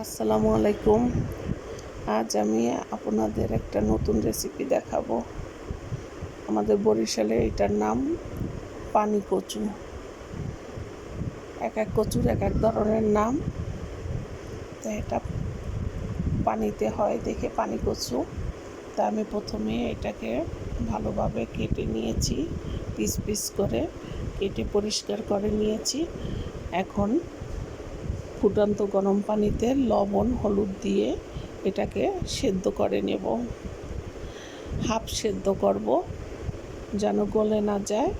আসসালামু আলাইকুম। আজ আমি আপনাদের একটা নতুন রেসিপি দেখাবো। আমাদের বরিশালে এটার নাম পানি কচু। এক এক কচুর এক এক ধরনের নাম। তো এটা পানিতে হয় দেখে পানি কচু। তা আমি প্রথমে এটাকে ভালোভাবে কেটে নিয়েছি, পিস পিস করে। কেটে পরিষ্কার করে নিয়েছি। এখন ফুটন্ত গরম পানিতে লবণ, হলুদ দিয়ে এটাকে সেদ্ধ করে নেব। হাফ সেদ্ধ করব যেন গলে না যায়।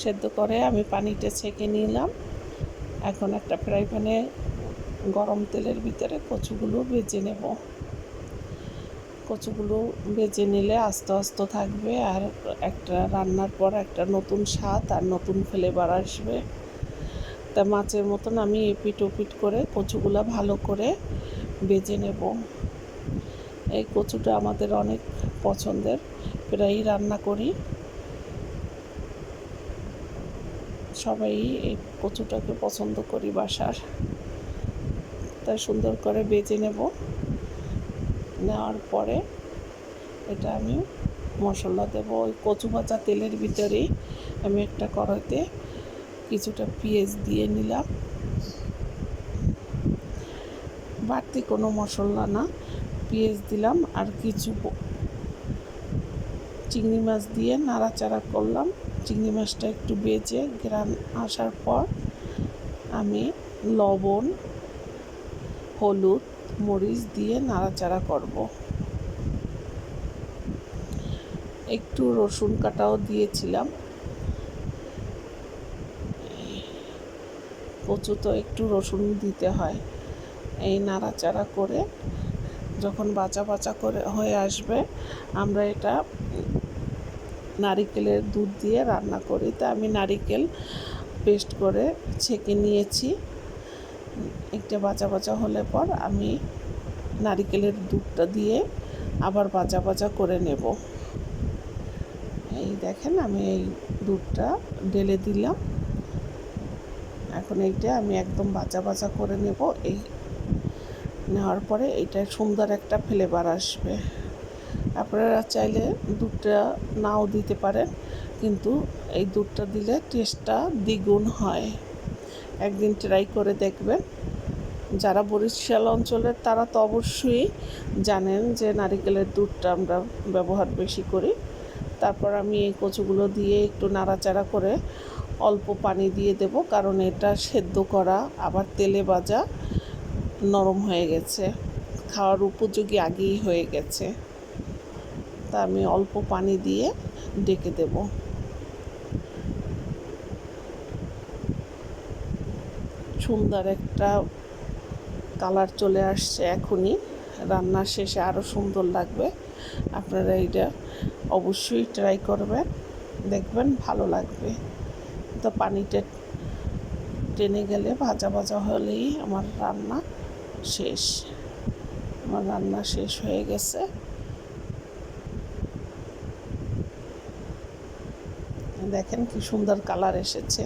সেদ্ধ করে আমি পানিটা ছেঁকে নিলাম। এখন একটা ফ্রাই প্যানে গরম তেলের ভিতরে কচুগুলো ভেজে নেব। কচুগুলো ভেজে নিলে আস্তে আস্তে থাকবে আর একটা রান্নার পর একটা নতুন স্বাদ আর নতুন ফ্লেভার আসবে। তা মাছের মতন আমি এপিট ওপিট করে কচুগুলো ভালো করে বেজে নেব। এই কচুটা আমাদের অনেক পছন্দের, প্রায়ই রান্না করি। সবাই এই কচুটাকে পছন্দ করি বাসার। তাই সুন্দর করে বেজে নেব। নেওয়ার পরে এটা আমি মশলা দেব। ওই কচু ভাজা তেলের ভিতরেই আমি একটা কড়াইতে কিছুটা পেঁয়াজ দিয়ে নিলাম। বাড়তি কোনো মশলা না, পেঁয়াজ দিলাম আর কিছু চিংড়ি মাছ দিয়ে নাড়াচাড়া করলাম। চিংড়ি মাছটা একটু বেজে গ্রান আসার পর আমি লবণ, হলুদ, মরিচ দিয়ে নাড়াচাড়া করব। একটু রসুন কাটাও দিয়েছিলাম। কচু তো একটু রসুন দিতে হয়। এই নাড়াচাড়া করে যখন বাঁচা বাঁচা করে হয়ে আসবে, আমরা এটা নারিকেলের দুধ দিয়ে রান্না করি। তা আমি নারিকেল পেস্ট করে ছেঁকে নিয়েছি। একটা বাঁচা বাঁচা হলে পর আমি নারিকেলের দুধটা দিয়ে আবার বাঁচা বাঁচা করে নেব। এই দেখেন আমি এই দুধটা ঢেলে দিলাম। এখন এইটা আমি একদম বাঁচা বাঁচা করে নেব, এই নেওয়ার পরে এটা সুন্দর একটা ফ্লেভার আসবে। আপনারা চাইলে দুধটা নাও দিতে পারেন, কিন্তু এই দুধটা দিলে টেস্টটা দ্বিগুণ হয়। একদিন ট্রাই করে দেখবেন। যারা বরিশাল অঞ্চলের, তারা তো অবশ্যই জানেন যে নারিকেলের দুধটা আমরা ব্যবহার বেশি করি। তারপর আমি এই কচুগুলো দিয়ে একটু নাড়াচাড়া করে অল্প পানি দিয়ে দেব, কারণ এটা সেদ্ধ করা, আবার তেলে ভাজা নরম হয়ে গেছে। খাওয়ার উপযোগী আগেই হয়ে গেছে। তা আমি অল্প পানি দিয়ে ডেকে দেব। সুন্দর একটা কালার চলে আসছে এখনই। রান্নার শেষে আরও সুন্দর লাগবে। আপনারা এটা অবশ্যই ট্রাই করবেন। দেখবেন ভালো লাগবে। তো পানিটা টেনে গেলে ভাজা ভাজা হলেই আমার রান্না শেষ। আমার রান্না শেষ হয়ে গেছে। দেখেন কি সুন্দর কালার এসেছে।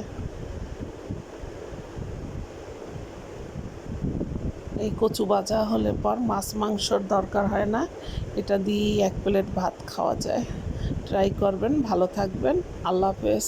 এই কচু ভাজা হলে পর মাছ মাংসর দরকার হয় না। এটা দিয়েই এক প্লেট ভাত খাওয়া যায়। ট্রাই করবেন, ভালো থাকবেন। আল্লাহ হাফেজ।